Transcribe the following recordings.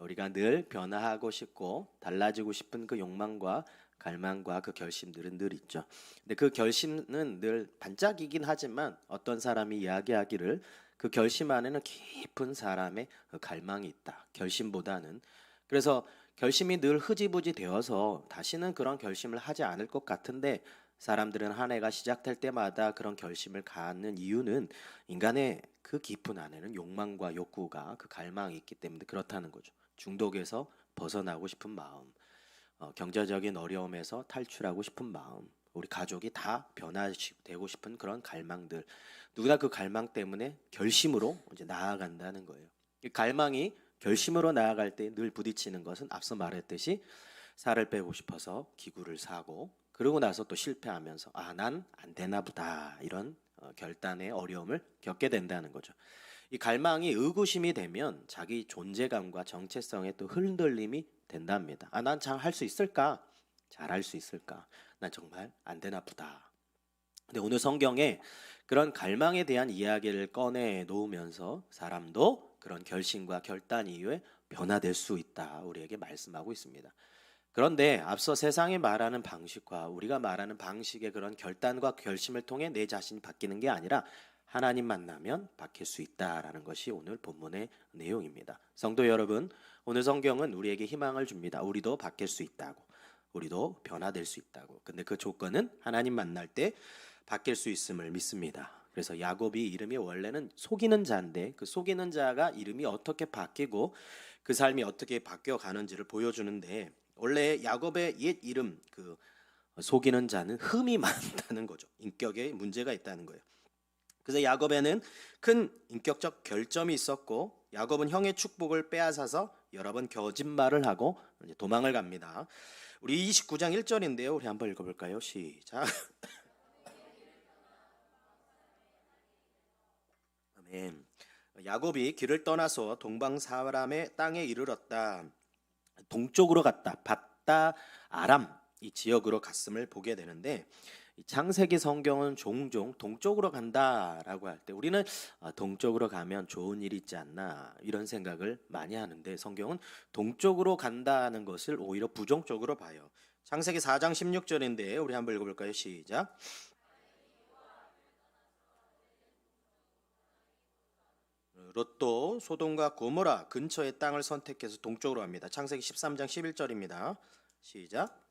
우리가 늘 변화하고 싶고 달라지고 싶은 그 욕망과 갈망과 그 결심들은 늘 있죠. 근데 그 결심은 늘 반짝이긴 하지만 어떤 사람이 이야기하기를 그 결심 안에는 깊은 사람의 그 갈망이 있다. 결심보다는 그래서 결심이 늘 흐지부지 되어서 다시는 그런 결심을 하지 않을 것 같은데 사람들은 한 해가 시작될 때마다 그런 결심을 갖는 이유는 인간의 그 깊은 안에는 욕망과 욕구가 그 갈망이 있기 때문에 그렇다는 거죠. 중독에서 벗어나고 싶은 마음, 어, 경제적인 어려움에서 탈출하고 싶은 마음, 우리 가족이 다 변화되고 싶은 그런 갈망들, 누구나 그 갈망 때문에 결심으로 이제 나아간다는 거예요. 이 갈망이 결심으로 나아갈 때 늘 부딪히는 것은 앞서 말했듯이 살을 빼고 싶어서 기구를 사고 그러고 나서 또 실패하면서 아 난 안 되나 보다 이런 어, 결단의 어려움을 겪게 된다는 거죠. 이 갈망이 의구심이 되면 자기 존재감과 정체성에 또 흔들림이 된답니다. 아 난 잘 할 수 있을까? 잘 할 수 있을까? 난 정말 안 되나 보다. 근데 오늘 성경에 그런 갈망에 대한 이야기를 꺼내 놓으면서 사람도 그런 결심과 결단 이후에 변화될 수 있다. 우리에게 말씀하고 있습니다. 그런데 앞서 세상이 말하는 방식과 우리가 말하는 방식의 그런 결단과 결심을 통해 내 자신이 바뀌는 게 아니라 하나님 만나면 바뀔 수 있다라는 것이 오늘 본문의 내용입니다. 성도 여러분, 오늘 성경은 우리에게 희망을 줍니다. 우리도 바뀔 수 있다고. 우리도 변화될 수 있다고. 근데 그 조건은 하나님 만날 때 바뀔 수 있음을 믿습니다. 그래서 야곱이 이름이 원래는 속이는 자인데 그 속이는 자가 이름이 어떻게 바뀌고 그 삶이 어떻게 바뀌어 가는지를 보여주는데 원래 야곱의 옛 이름 그 속이는 자는 흠이 많다는 거죠. 인격에 문제가 있다는 거예요. 그래서 야곱에는 큰 인격적 결점이 있었고 야곱은 형의 축복을 빼앗아서 여러 번 거짓말을 하고 도망을 갑니다. 우리 29장 1절인데요. 우리 한번 읽어볼까요? 시작. 아멘. 야곱이 길을 떠나서 동방 사람의 땅에 이르렀다. 동쪽으로 갔다. 바다 아람 이 지역으로 갔음을 보게 되는데 이 창세기 성경은 종종 동쪽으로 간다라고 할 때 우리는 아, 동쪽으로 가면 좋은 일이 있지 않나 이런 생각을 많이 하는데 성경은 동쪽으로 간다는 것을 오히려 부정적으로 봐요. 창세기 4장 16절인데 우리 한번 읽어볼까요? 시작. 롯도 소돔과 고모라 근처의 땅을 선택해서 동쪽으로 갑니다. 창세기 13장 11절입니다. 시작.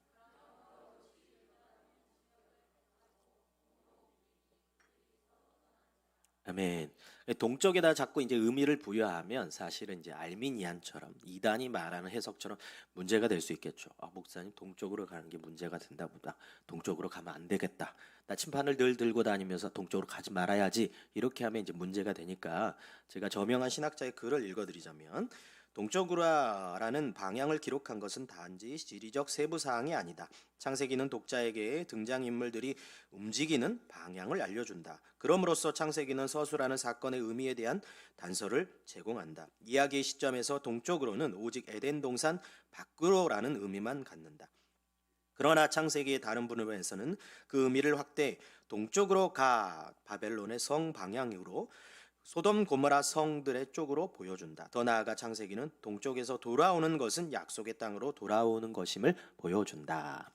아멘. 동쪽에다 자꾸 이제 의미를 부여하면 사실은 이제 알미니안처럼 이단이 말하는 해석처럼 문제가 될 수 있겠죠. 아, 목사님 동쪽으로 가는 게 문제가 된다 보다. 동쪽으로 가면 안 되겠다. 나 침판을 늘 들고 다니면서 동쪽으로 가지 말아야지. 이렇게 하면 이제 문제가 되니까 제가 저명한 신학자의 글을 읽어드리자면 동쪽으로라는 방향을 기록한 것은 단지 지리적 세부 사항이 아니다. 창세기는 독자에게 등장 인물들이 움직이는 방향을 알려준다. 그럼으로써 창세기는 서술하는 사건의 의미에 대한 단서를 제공한다. 이야기의 시점에서 동쪽으로는 오직 에덴 동산 밖으로라는 의미만 갖는다. 그러나 창세기의 다른 부분에서는 그 의미를 확대 동쪽으로 가 바벨론의 성 방향으로 소돔 고모라 성들의 쪽으로 보여준다. 더 나아가 창세기는 동쪽에서 돌아오는 것은 약속의 땅으로 돌아오는 것임을 보여준다.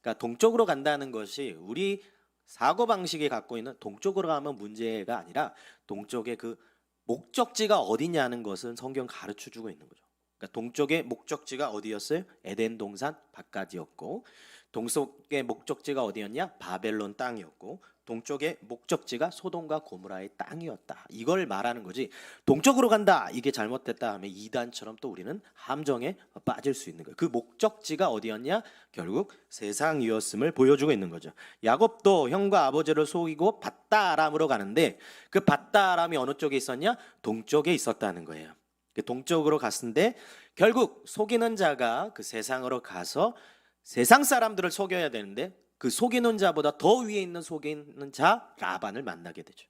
그러니까 동쪽으로 간다는 것이 우리 사고 방식이 갖고 있는 동쪽으로 가면 문제가 아니라 동쪽의 그 목적지가 어디냐는 것은 성경 가르쳐 주고 있는 거죠. 그러니까 동쪽의 목적지가 어디였어요? 에덴 동산 바깥이었고 동쪽의 목적지가 어디였냐? 바벨론 땅이었고 동쪽의 목적지가 소돔과 고무라의 땅이었다. 이걸 말하는 거지. 동쪽으로 간다. 이게 잘못됐다 하면 이단처럼 또 우리는 함정에 빠질 수 있는 거예요. 그 목적지가 어디였냐? 결국 세상이었음을 보여주고 있는 거죠. 야곱도 형과 아버지를 속이고 바다람으로 가는데 그 바다람이 어느 쪽에 있었냐? 동쪽에 있었다는 거예요. 그 동쪽으로 갔는데 결국 속이는 자가 그 세상으로 가서 세상 사람들을 속여야 되는데 그 속이는 자보다 더 위에 있는 속이는 자 라반을 만나게 되죠.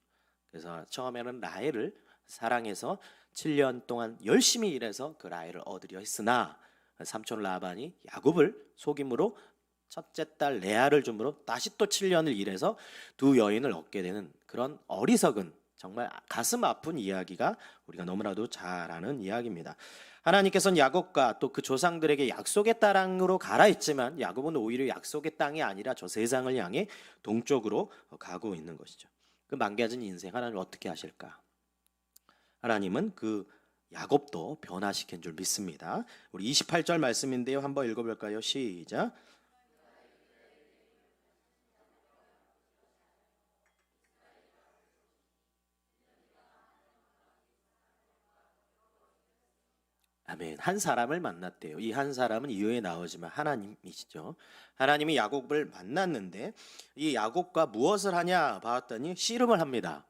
그래서 처음에는 라헬을 사랑해서 7년 동안 열심히 일해서 그 라헬을 얻으려 했으나 삼촌 라반이 야곱을 속임으로 첫째 딸 레아를 주므로 다시 또 7년을 일해서 두 여인을 얻게 되는 그런 어리석은 정말 가슴 아픈 이야기가 우리가 너무나도 잘 아는 이야기입니다. 하나님께서는 야곱과 또 그 조상들에게 약속의 땅으로 가라 했지만 야곱은 오히려 약속의 땅이 아니라 저 세상을 향해 동쪽으로 가고 있는 것이죠. 그 망가진 인생 하나님 어떻게 하실까? 하나님은 그 야곱도 변화시킨 줄 믿습니다. 우리 28절 말씀인데요. 한번 읽어볼까요? 시작. 아멘. 한 사람을 만났대요. 이 한 사람은 이후에 나오지만 하나님이시죠. 하나님이 야곱을 만났는데 이 야곱과 무엇을 하냐 봤더니 씨름을 합니다.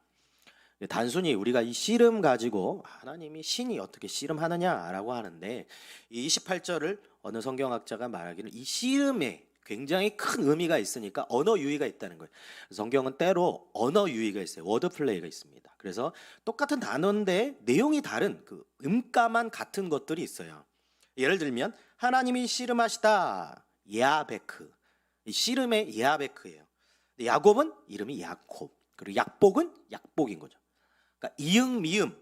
단순히 우리가 이 씨름 가지고 하나님이 신이 어떻게 씨름하느냐라고 하는데 이 28절을 어느 성경학자가 말하기를 이 씨름에 굉장히 큰 의미가 있으니까 언어 유희가 있다는 거예요. 성경은 때로 언어 유희가 있어요. 워드 플레이가 있습니다. 그래서 똑같은 단어인데 내용이 다른 그 음가만 같은 것들이 있어요. 예를 들면 하나님이 씨름하시다 야베크 이 씨름의 야베크예요. 야곱은 이름이 야콥 그리고 약복은 약복인 거죠. 그러니까 이응 미음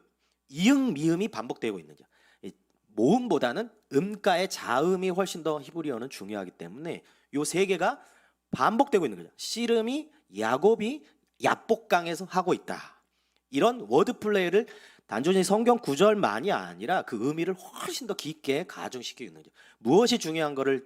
이응 미음이 반복되고 있는 거죠. 이 모음보다는 음가의 자음이 훨씬 더 히브리어는 중요하기 때문에 요 세 개가 반복되고 있는 거죠. 씨름이 야곱이 야복강에서 하고 있다. 이런 워드 플레이를 단순히 성경 구절만이 아니라 그 의미를 훨씬 더 깊게 가중시키고 있는 거죠. 무엇이 중요한 거를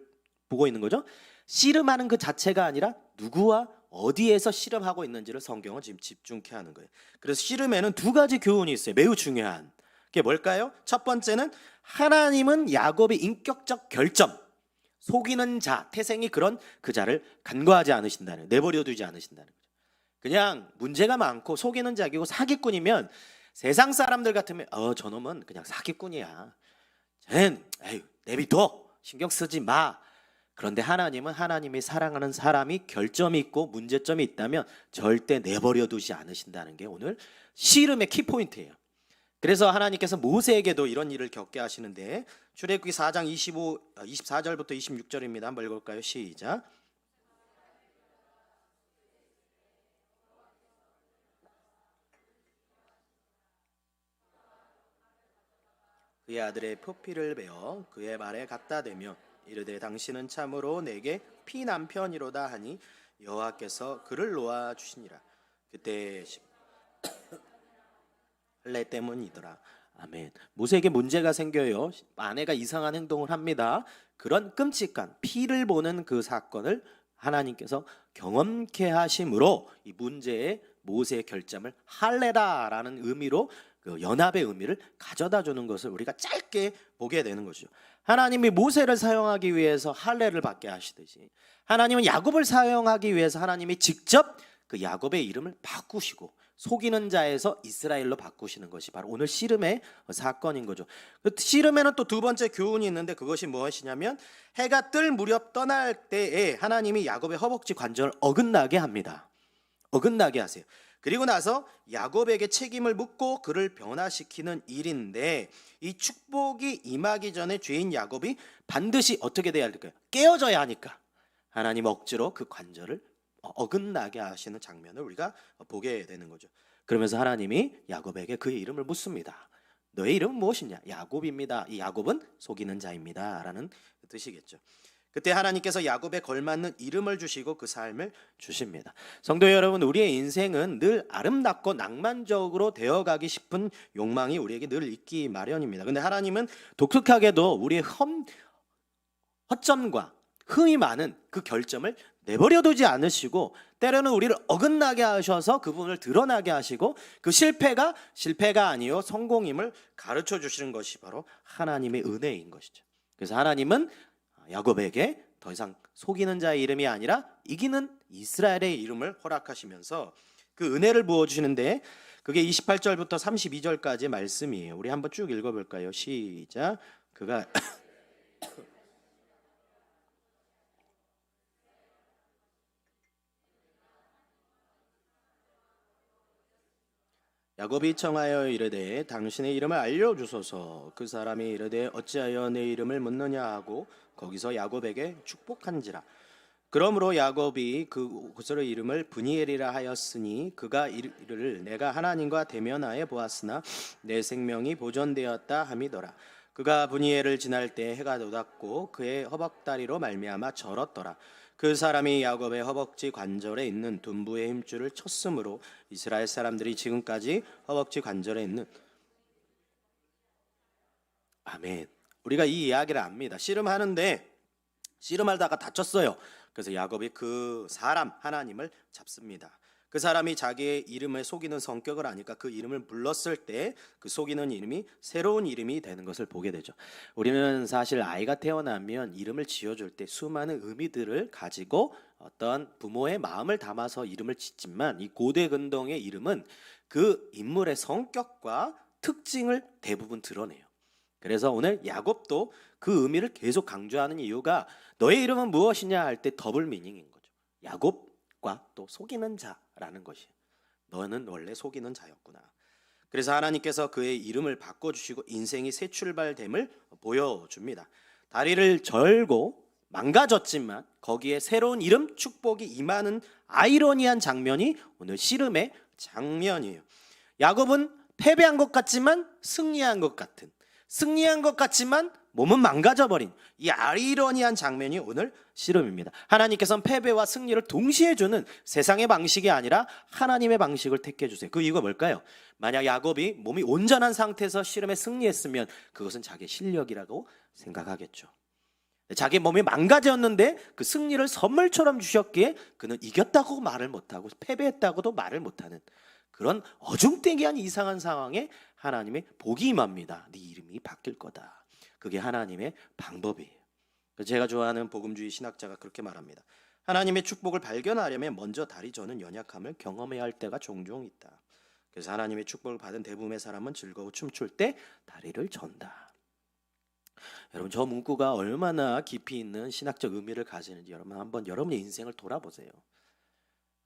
보고 있는 거죠? 씨름하는 그 자체가 아니라 누구와 어디에서 씨름하고 있는지를 성경은 지금 집중케 하는 거예요. 그래서 씨름에는 두 가지 교훈이 있어요. 매우 중요한. 그게 뭘까요? 첫 번째는 하나님은 야곱의 인격적 결점, 속이는 자, 태생이 그런 그 자를 간과하지 않으신다는, 내버려 두지 않으신다는 거죠. 그냥 문제가 많고 속이는 자이고 사기꾼이면 세상 사람들 같으면 어 저놈은 그냥 사기꾼이야. 쟤는 에이 내비둬 신경 쓰지 마. 그런데 하나님은 하나님이 사랑하는 사람이 결점이 있고 문제점이 있다면 절대 내버려 두지 않으신다는 게 오늘 씨름의 키포인트예요. 그래서 하나님께서 모세에게도 이런 일을 겪게 하시는데 출애굽기 4장 25 24절부터 26절입니다. 한번 읽어 볼까요? 시작. 그의 아들의 표피를 베어 그의 말에 갖다 대며 이르되 당신은 참으로 내게 피 남편이로다 하니 여호와께서 그를 놓아 주시니라 그때 할례 때문이더라. 아멘. 모세에게 문제가 생겨요. 아내가 이상한 행동을 합니다. 그런 끔찍한 피를 보는 그 사건을 하나님께서 경험케 하심으로 이 문제의 모세의 결점을 할례다라는 의미로 그 연합의 의미를 가져다 주는 것을 우리가 짧게 보게 되는 것이죠. 하나님이 모세를 사용하기 위해서 할례를 받게 하시듯이 하나님은 야곱을 사용하기 위해서 하나님이 직접 그 야곱의 이름을 바꾸시고 속이는 자에서 이스라엘로 바꾸시는 것이 바로 오늘 씨름의 사건인 거죠. 그 씨름에는 또 두 번째 교훈이 있는데 그것이 무엇이냐면 해가 뜰 무렵 떠날 때에 하나님이 야곱의 허벅지 관절을 어긋나게 합니다. 어긋나게 하세요. 그리고 나서 야곱에게 책임을 묻고 그를 변화시키는 일인데 이 축복이 임하기 전에 죄인 야곱이 반드시 어떻게 돼야 할까요? 깨어져야 하니까 하나님 억지로 그 관절을 어긋나게 하시는 장면을 우리가 보게 되는 거죠. 그러면서 하나님이 야곱에게 그의 이름을 묻습니다. 너의 이름은 무엇이냐? 야곱입니다. 이 야곱은 속이는 자입니다라는 뜻이겠죠. 그때 하나님께서 야곱에 걸맞는 이름을 주시고 그 삶을 주십니다. 성도 여러분, 우리의 인생은 늘 아름답고 낭만적으로 되어가기 싶은 욕망이 우리에게 늘 있기 마련입니다. 근데 하나님은 독특하게도 우리의 험, 허점과 흠이 많은 그 결점을 내버려두지 않으시고 때로는 우리를 어긋나게 하셔서 그 부분을 드러나게 하시고 그 실패가 실패가 아니요 성공임을 가르쳐 주시는 것이 바로 하나님의 은혜인 것이죠. 그래서 하나님은 야곱에게 더 이상 속이는 자의 이름이 아니라 이기는 이스라엘의 이름을 허락하시면서 그 은혜를 부어 주시는데 그게 28절부터 32절까지 말씀이에요. 우리 한번 쭉 읽어 볼까요? 시작. 그가 야곱이 청하여 이르되 당신의 이름을 알려 주소서. 그 사람이 이르되 어찌하여 내 이름을 묻느냐 하고 거기서 야곱에게 축복한지라. 그러므로 야곱이 그 곳으로 이름을 브니엘이라 하였으니 그가 이르를 내가 하나님과 대면하여 보았으나 내 생명이 보존되었다 함이더라. 그가 분이엘을 지날 때 해가 돋았고 그의 허벅다리로 말미암아 절었더라. 그 사람이 야곱의 허벅지 관절에 있는 둔부의 힘줄을 쳤으므로 이스라엘 사람들이 지금까지 허벅지 관절에 있는 아멘. 우리가 이 이야기를 압니다. 씨름하는데 씨름하다가 다쳤어요. 그래서 야곱이 그 사람 하나님을 잡습니다. 그 사람이 자기의 이름을 속이는 성격을 아니까 그 이름을 불렀을 때 그 속이는 이름이 새로운 이름이 되는 것을 보게 되죠. 우리는 사실 아이가 태어나면 이름을 지어줄 때 수많은 의미들을 가지고 어떤 부모의 마음을 담아서 이름을 짓지만 이 고대 근동의 이름은 그 인물의 성격과 특징을 대부분 드러내요. 그래서 오늘 야곱도 그 의미를 계속 강조하는 이유가 너의 이름은 무엇이냐 할 때 더블 미닝인 거죠. 야곱 과 또 속이는 자라는 것이. 너는 원래 속이는 자였구나. 그래서 하나님께서 그의 이름을 바꿔 주시고 인생이 새 출발됨을 보여 줍니다. 다리를 절고 망가졌지만 거기에 새로운 이름 축복이 임하는 아이러니한 장면이 오늘 씨름의 장면이에요. 야곱은 패배한 것 같지만 승리한 것 같은 승리한 것 같지만 몸은 망가져버린 이 아이러니한 장면이 오늘 씨름입니다. 하나님께서는 패배와 승리를 동시에 주는 세상의 방식이 아니라 하나님의 방식을 택해 주세요. 그 이유가 뭘까요? 만약 야곱이 몸이 온전한 상태에서 씨름에 승리했으면 그것은 자기 실력이라고 생각하겠죠. 자기 몸이 망가졌는데 그 승리를 선물처럼 주셨기에 그는 이겼다고 말을 못하고 패배했다고도 말을 못하는 그런 어중땡이한 이상한 상황에 하나님의 복이 임합니다. 네 이름이 바뀔 거다. 그게 하나님의 방법이에요. 제가 좋아하는 복음주의 신학자가 그렇게 말합니다. 하나님의 축복을 발견하려면 먼저 다리 저는 연약함을 경험해야 할 때가 종종 있다. 그래서 하나님의 축복을 받은 대부분의 사람은 즐거워 춤출 때 다리를 전다. 여러분 저 문구가 얼마나 깊이 있는 신학적 의미를 가지는지 여러분 한번 여러분의 인생을 돌아보세요.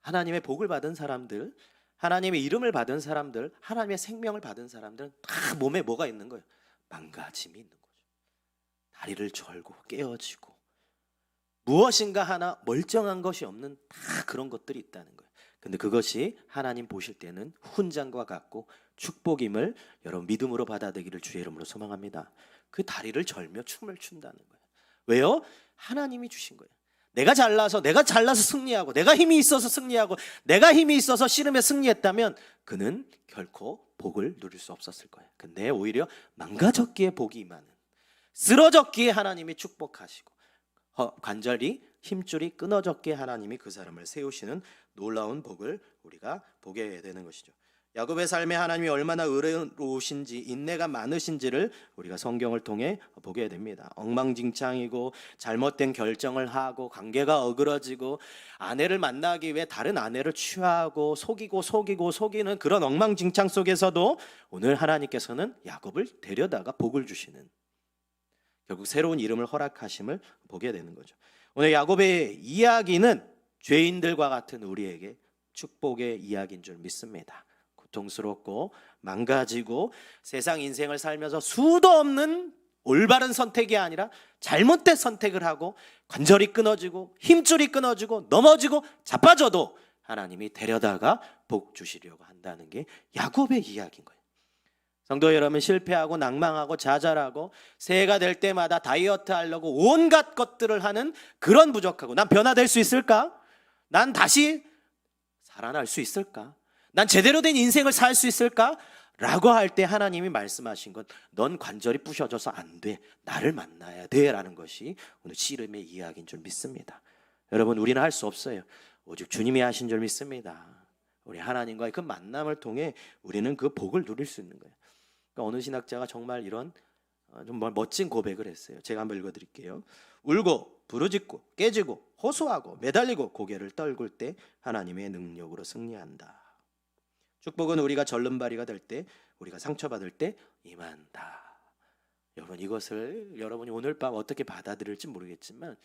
하나님의 복을 받은 사람들, 하나님의 이름을 받은 사람들, 하나님의 생명을 받은 사람들은 다 몸에 뭐가 있는 거예요? 망가짐이 있는 거죠. 다리를 절고 깨어지고 무엇인가 하나 멀쩡한 것이 없는 다 그런 것들이 있다는 거예요. 근데 그것이 하나님 보실 때는 훈장과 같고 축복임을 여러분 믿음으로 받아들이기를 주의 이름으로 소망합니다. 그 다리를 절며 춤을 춘다는 거예요. 왜요? 하나님이 주신 거예요. 내가 잘나서 내가 잘나서 승리하고 내가 힘이 있어서 승리하고 내가 힘이 있어서 씨름에 승리했다면 그는 결코 복을 누릴 수 없었을 거예요. 근데 오히려 망가졌기에 복이 임하는 쓰러졌기에 하나님이 축복하시고 허- 관절이 힘줄이 끊어졌기에 하나님이 그 사람을 세우시는 놀라운 복을 우리가 보게 되는 것이죠. 야곱의 삶에 하나님이 얼마나 의로우신지 인내가 많으신지를 우리가 성경을 통해 보게 됩니다. 엉망진창이고 잘못된 결정을 하고 관계가 어그러지고 아내를 만나기 위해 다른 아내를 취하고 속이고 속이고 속이는 그런 엉망진창 속에서도 오늘 하나님께서는 야곱을 데려다가 복을 주시는 결국 새로운 이름을 허락하심을 보게 되는 거죠. 오늘 야곱의 이야기는 죄인들과 같은 우리에게 축복의 이야기인 줄 믿습니다. 고통스럽고 망가지고 세상 인생을 살면서 수도 없는 올바른 선택이 아니라 잘못된 선택을 하고 관절이 끊어지고 힘줄이 끊어지고 넘어지고 자빠져도 하나님이 데려다가 복 주시려고 한다는 게 야곱의 이야기인 거예요. 성도 여러분 실패하고 낭망하고 좌절하고 새해가 될 때마다 다이어트 하려고 온갖 것들을 하는 그런 부족하고 난 변화될 수 있을까? 난 다시 살아날 수 있을까? 난 제대로 된 인생을 살 수 있을까? 라고 할 때 하나님이 말씀하신 건 넌 관절이 부셔져서 안 돼. 나를 만나야 돼. 라는 것이 오늘 씨름의 이야기인 줄 믿습니다. 여러분, 우리는 할 수 없어요. 오직 주님이 하신 줄 믿습니다. 우리 하나님과의 그 만남을 통해 우리는 그 복을 누릴 수 있는 거예요. 그러니까 어느 신학자가 정말 이런 어, 좀 멋진 고백을 했어요. 제가 한번 읽어드릴게요. 울고 부르짖고 깨지고 호소하고 매달리고 고개를 떨굴 때 하나님의 능력으로 승리한다. 축복은 우리가 절름발이가 될 때, 우리가 상처받을 때 임한다. 여러분 이것을 여러분이 오늘 밤 어떻게 받아들일지 모르겠지만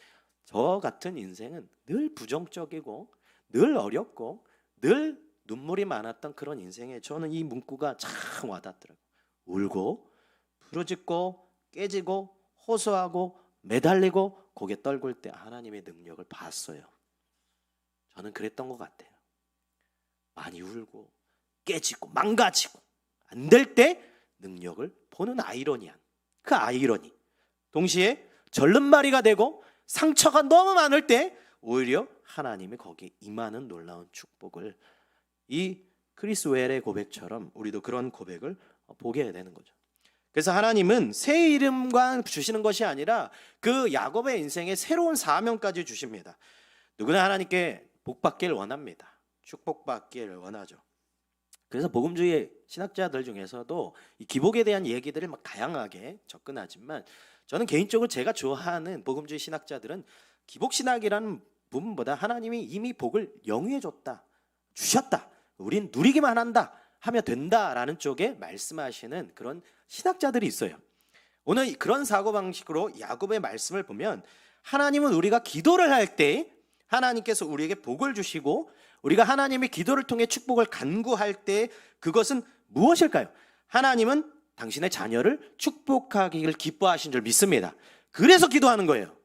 저 같은 인생은 늘 부정적이고 늘 어렵고 늘 눈물이 많았던 그런 인생에 저는 이 문구가 참 와닿더라고요. 울고 부르짖고 깨지고 호소하고 매달리고 고개 떨굴 때 하나님의 능력을 봤어요. 저는 그랬던 것 같아요. 많이 울고 깨지고 망가지고 안 될 때 능력을 보는 아이러니한 그 아이러니. 동시에 절름말이가 되고 상처가 너무 많을 때 오히려 하나님이 거기에 임하는 놀라운 축복을 이 크리스 웰의 고백처럼 우리도 그런 고백을 보게 되는 거죠. 그래서 하나님은 새 이름과 주시는 것이 아니라 그 야곱의 인생에 새로운 사명까지 주십니다. 누구나 하나님께 복받기를 원합니다. 축복받기를 원하죠. 그래서 복음주의 신학자들 중에서도 이 기복에 대한 얘기들을 막 다양하게 접근하지만 저는 개인적으로 제가 좋아하는 복음주의 신학자들은 기복 신학이라는 부분보다 하나님이 이미 복을 영위해 줬다. 주셨다. 우린 누리기만 한다. 하면 된다라는 쪽에 말씀하시는 그런 신학자들이 있어요. 오늘 그런 사고 방식으로 야곱의 말씀을 보면 하나님은 우리가 기도를 할 때 하나님께서 우리에게 복을 주시고 우리가 하나님의 기도를 통해 축복을 간구할 때 그것은 무엇일까요? 하나님은 당신의 자녀를 축복하기를 기뻐하신 줄 믿습니다. 그래서 기도하는 거예요.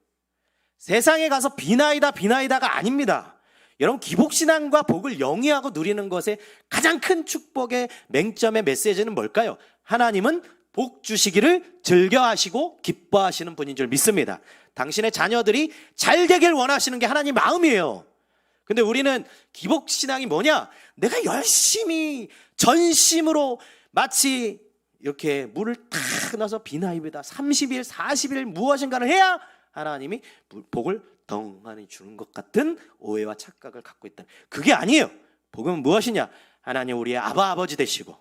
세상에 가서 비나이다 비나이다가 아닙니다. 여러분 기복신앙과 복을 영위하고 누리는 것의 가장 큰 축복의 맹점의 메시지는 뭘까요? 하나님은 복 주시기를 즐겨하시고 기뻐하시는 분인 줄 믿습니다. 당신의 자녀들이 잘 되길 원하시는 게 하나님 마음이에요. 근데 우리는 기복신앙이 뭐냐? 내가 열심히 전심으로 마치 이렇게 물을 탁 넣어서 비나입니다. 30일, 40일 무엇인가를 해야 하나님이 복을 덩하니 주는 것 같은 오해와 착각을 갖고 있다. 그게 아니에요. 복은 무엇이냐? 하나님 우리의 아바 아버지 되시고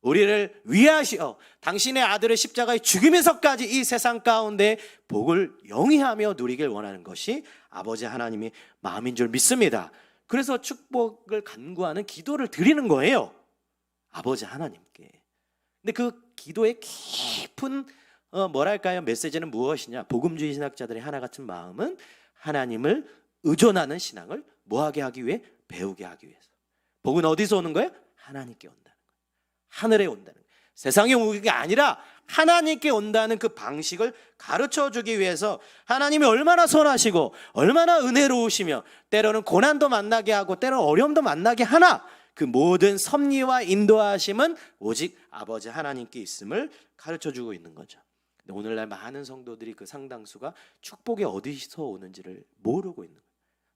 우리를 위하시어 당신의 아들의 십자가의 죽이면서까지 이 세상 가운데 복을 영위하며 누리길 원하는 것이 아버지 하나님의 마음인 줄 믿습니다. 그래서 축복을 간구하는 기도를 드리는 거예요. 아버지 하나님께. 근데 그 기도의 깊은 어, 뭐랄까요 메시지는 무엇이냐? 복음주의 신학자들의 하나 같은 마음은 하나님을 의존하는 신앙을 뭐하게 하기 위해 배우게 하기 위해서. 복은 어디서 오는 거예요? 하나님께 온다는 거예요. 하늘에 온다는 거예요. 세상에 오는 게 아니라 하나님께 온다는 그 방식을 가르쳐 주기 위해서 하나님이 얼마나 선하시고 얼마나 은혜로우시며 때로는 고난도 만나게 하고 때로는 어려움도 만나게 하나 그 모든 섭리와 인도하심은 오직 아버지 하나님께 있음을 가르쳐 주고 있는 거죠. 근데 오늘날 많은 성도들이 그 상당수가 축복이 어디서 오는지를 모르고 있는 거예요.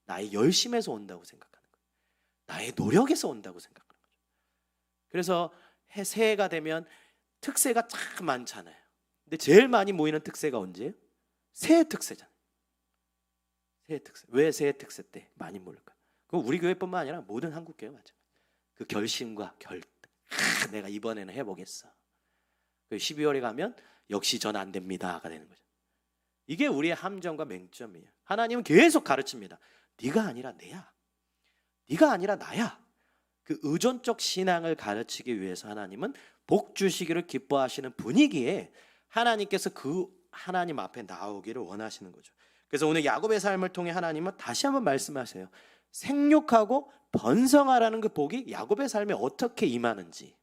나의 열심에서 온다고 생각하는 거예요. 나의 노력에서 온다고 생각하는 거죠. 그래서 해 새해가 되면 특세가 참 많잖아요. 근데 제일 많이 모이는 특세가 언제예요? 새해 특세잖아요. 새해 특세. 왜 새해 특세 때 많이 모일까? 그 우리 교회뿐만 아니라 모든 한국 교회 맞아. 그 결심과 결. 아, 내가 이번에는 해보겠어. 그 12월에 가면 역시 전 안 됩니다가 되는 거죠. 이게 우리의 함정과 맹점이에요. 하나님은 계속 가르칩니다. 네가 아니라 내야. 네가 아니라 나야. 그 의존적 신앙을 가르치기 위해서 하나님은 복 주시기를 기뻐하시는 분위기에 하나님께서 그 하나님 앞에 나오기를 원하시는 거죠. 그래서 오늘 야곱의 삶을 통해 하나님은 다시 한번 말씀하세요. 생육하고 번성하라는 그 복이 야곱의 삶에 어떻게 임하는지.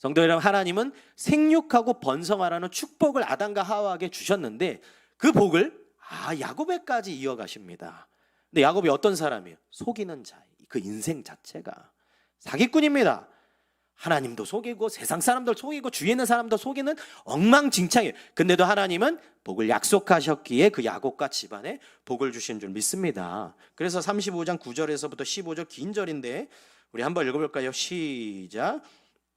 성도 여러분, 하나님은 생육하고 번성하라는 축복을 아담과 하와에게 주셨는데 그 복을 아 야곱에까지 이어가십니다. 근데 야곱이 어떤 사람이에요? 속이는 자, 그 인생 자체가 사기꾼입니다. 하나님도 속이고 세상 사람들 속이고 주위에 있는 사람도 속이는 엉망진창이에요. 근데도 하나님은 복을 약속하셨기에 그 야곱과 집안에 복을 주신 줄 믿습니다. 그래서 35장 9절에서부터 15절 긴 절인데 우리 한번 읽어볼까요? 시작.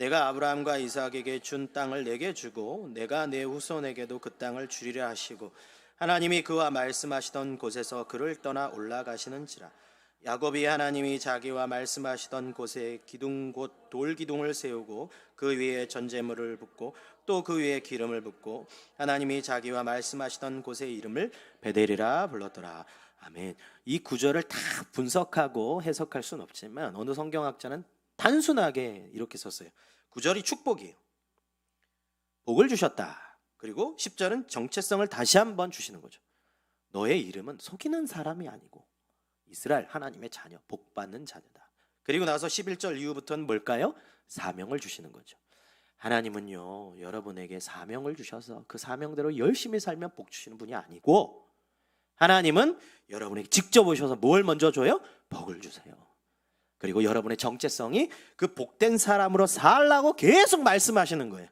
내가 아브라함과 이삭에게 준 땅을 내게 주고 내가 내 후손에게도 그 땅을 주리라 하시고 하나님이 그와 말씀하시던 곳에서 그를 떠나 올라가시는지라 야곱이 하나님이 자기와 말씀하시던 곳에 기둥 곧 돌기둥을 세우고 그 위에 전제물을 붓고 또 그 위에 기름을 붓고 하나님이 자기와 말씀하시던 곳의 이름을 베델이라 불렀더라. 아멘. 이 구절을 다 분석하고 해석할 수는 없지만 어느 성경학자는 단순하게 이렇게 썼어요. 구절이 축복이에요. 복을 주셨다. 그리고 10절은 정체성을 다시 한번 주시는 거죠. 너의 이름은 속이는 사람이 아니고 이스라엘 하나님의 자녀, 복 받는 자녀다. 그리고 나서 11절 이후부터는 뭘까요? 사명을 주시는 거죠. 하나님은요, 여러분에게 사명을 주셔서 그 사명대로 열심히 살면 복 주시는 분이 아니고 하나님은 여러분에게 직접 오셔서 뭘 먼저 줘요? 복을 주세요. 그리고 여러분의 정체성이 그 복된 사람으로 살라고 계속 말씀하시는 거예요.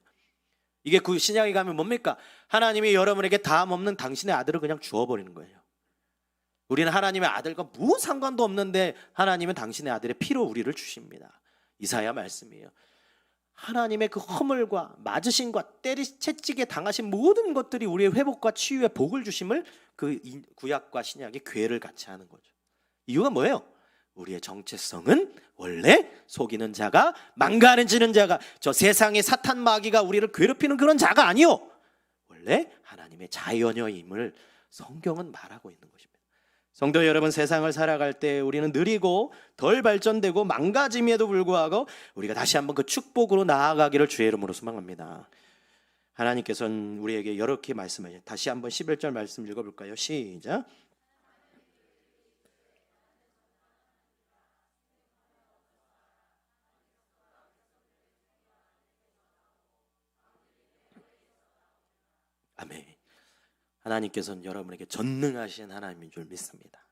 이게 그 신약에 가면 뭡니까? 하나님이 여러분에게 다음 없는 당신의 아들을 그냥 주어버리는 거예요. 우리는 하나님의 아들과 무슨 상관도 없는데 하나님은 당신의 아들의 피로 우리를 주십니다. 이사야 말씀이에요. 하나님의 그 허물과 맞으심과 때리 채찍에 당하신 모든 것들이 우리의 회복과 치유의 복을 주심을 그 이- 구약과 신약의 괴를 같이 하는 거죠. 이유가 뭐예요? 우리의 정체성은 원래 속이는 자가 망가지는 자가 저 세상의 사탄 마귀가 우리를 괴롭히는 그런 자가 아니요. 원래 하나님의 자연여임을 성경은 말하고 있는 것입니다. 성도 여러분 세상을 살아갈 때 우리는 느리고 덜 발전되고 망가짐에도 불구하고 우리가 다시 한번 그 축복으로 나아가기를 주의 이름으로 소망합니다. 하나님께서는 우리에게 이렇게 말씀하셔요. 다시 한번 11절 말씀 읽어볼까요? 시작. 아멘. 하나님께서는 여러분에게 전능하신 하나님인 줄 믿습니다.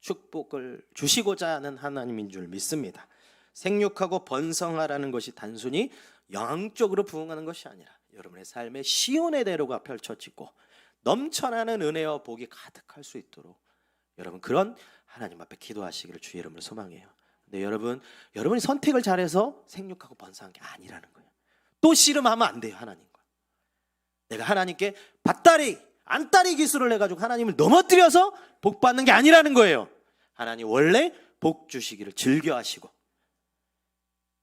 축복을 주시고자 하는 하나님인 줄 믿습니다. 생육하고 번성하라는 것이 단순히 영적으로 부흥하는 것이 아니라 여러분의 삶의 시온의 대로가 펼쳐지고 넘쳐나는 은혜와 복이 가득할 수 있도록 여러분 그런 하나님 앞에 기도하시기를 주의 이름으로 소망해요. 근데 여러분 여러분이 선택을 잘해서 생육하고 번성한 게 아니라는 거예요. 또 씨름하면 안 돼요 하나님과. 내가 하나님께 밭다리 안다리 기술을 해가지고 하나님을 넘어뜨려서 복 받는 게 아니라는 거예요. 하나님 원래 복 주시기를 즐겨하시고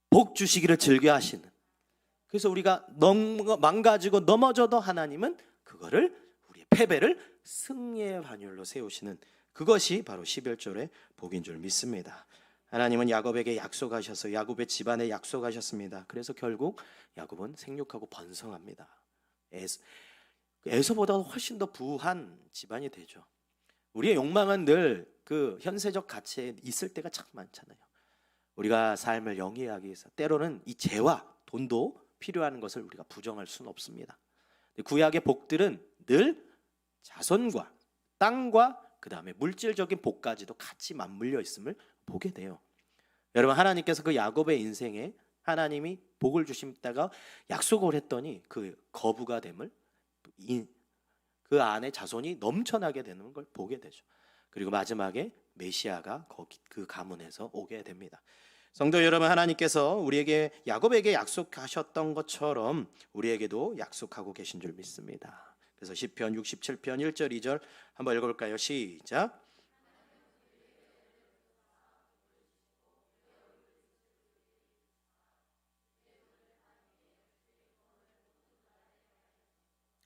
복 주시기를 즐겨하시는. 그래서 우리가 넘 망가지고 넘어져도 하나님은 그거를 우리의 패배를 승리의 반열로 세우시는 그것이 바로 11절의 복인 줄 믿습니다. 하나님은 야곱에게 약속하셔서 야곱의 집안에 약속하셨습니다. 그래서 결국 야곱은 생육하고 번성합니다. 에서, 에서보다 훨씬 더 부한 집안이 되죠. 우리의 욕망은 늘 그 현세적 가치에 있을 때가 참 많잖아요. 우리가 삶을 영위하기 위해서 때로는 이 재와 돈도 필요한 것을 우리가 부정할 수는 없습니다. 구약의 복들은 늘 자손과 땅과 그 다음에 물질적인 복까지도 같이 맞물려 있음을 보게 돼요. 여러분 하나님께서 그 야곱의 인생에 하나님이 복을 주심다가 약속을 했더니 그 거부가 됨을 이- 그 안에 자손이 넘쳐나게 되는 걸 보게 되죠. 그리고 마지막에 메시아가 거기 그 가문에서 오게 됩니다. 성도 여러분 하나님께서 우리에게 야곱에게 약속하셨던 것처럼 우리에게도 약속하고 계신 줄 믿습니다. 그래서 시편 67편 1절 2절 한번 읽어 볼까요? 시작.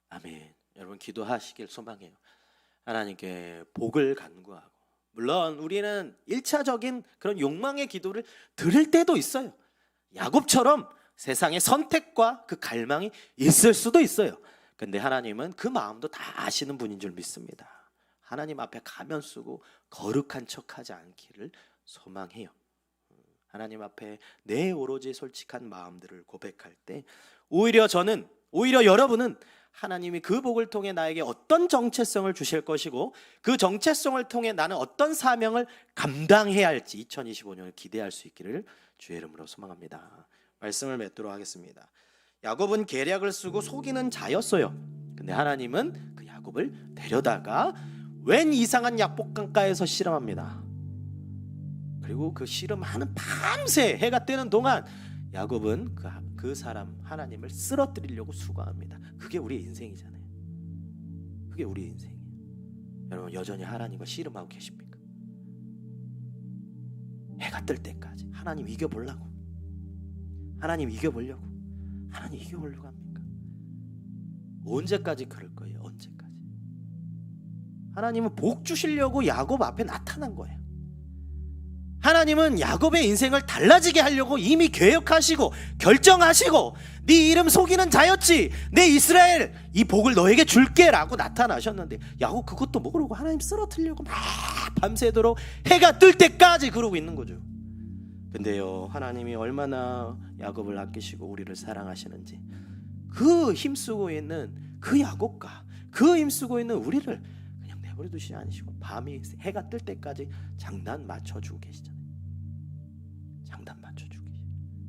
아멘. 여러분 기도하시길 소망해요. 하나님께 복을 간구하고 물론 우리는 일차적인 그런 욕망의 기도를 드릴 때도 있어요. 야곱처럼 세상의 선택과 그 갈망이 있을 수도 있어요. 근데 하나님은 그 마음도 다 아시는 분인 줄 믿습니다. 하나님 앞에 가면 쓰고 거룩한 척하지 않기를 소망해요. 하나님 앞에 내 오로지 솔직한 마음들을 고백할 때 오히려 저는 오히려 여러분은 하나님이 그 복을 통해 나에게 어떤 정체성을 주실 것이고 그 정체성을 통해 나는 어떤 사명을 감당해야 할지 2025년을 기대할 수 있기를 주의 이름으로 소망합니다. 말씀을 맺도록 하겠습니다. 야곱은 계략을 쓰고 속이는 자였어요. 근데 하나님은 그 야곱을 데려다가 웬 이상한 약복강가에서 실험합니다. 그리고 그 씨름하는 밤새 해가 뜨는 동안 야곱은 그, 그 사람 하나님을 쓰러뜨리려고 수고합니다. 그게 우리의 인생이잖아요. 그게 우리의 인생이에요. 여러분 여전히 하나님과 씨름하고 계십니까? 해가 뜰 때까지 하나님 이겨 보려고 하나님 이겨 보려고 하나님 이겨 보려고 합니까? 언제까지 그럴 거예요? 언제까지? 하나님은 복 주시려고 야곱 앞에 나타난 거예요. 하나님은 야곱의 인생을 달라지게 하려고 이미 계획하시고 결정하시고 네 이름 속이는 자였지 내 이스라엘 이 복을 너에게 줄게라고 나타나셨는데 야곱 그것도 모르고 하나님 쓰러뜨리려고 막 밤새도록 해가 뜰 때까지 그러고 있는 거죠. 근데요 하나님이 얼마나 야곱을 아끼시고 우리를 사랑하시는지 그 힘쓰고 있는 그 야곱과 그 힘쓰고 있는 우리를 그냥 내버려 두시지 않으시고 밤이 해가 뜰 때까지 장단 맞춰주고 계시잖아요. 장단 맞춰주고 계시.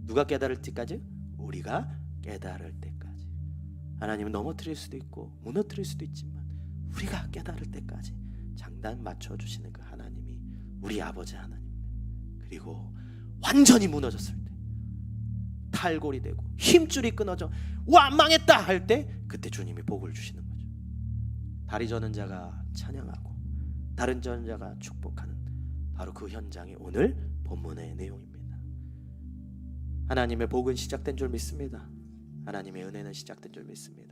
누가 깨달을 때까지? 우리가 깨달을 때까지. 하나님은 넘어뜨릴 수도 있고 무너뜨릴 수도 있지만 우리가 깨달을 때까지 장단 맞춰주시는 그 하나님이 우리 아버지 하나님입니다. 그리고 완전히 무너졌을 때 탈골이 되고 힘줄이 끊어져 와 망했다 할 때 그때 주님이 복을 주시는 거죠. 다리 저는 자가 찬양하고 다른 저는 자가 축복하는 바로 그 현장이 오늘 본문의 내용입니다. 하나님의 복은 시작된 줄 믿습니다. 하나님의 은혜는 시작된 줄 믿습니다.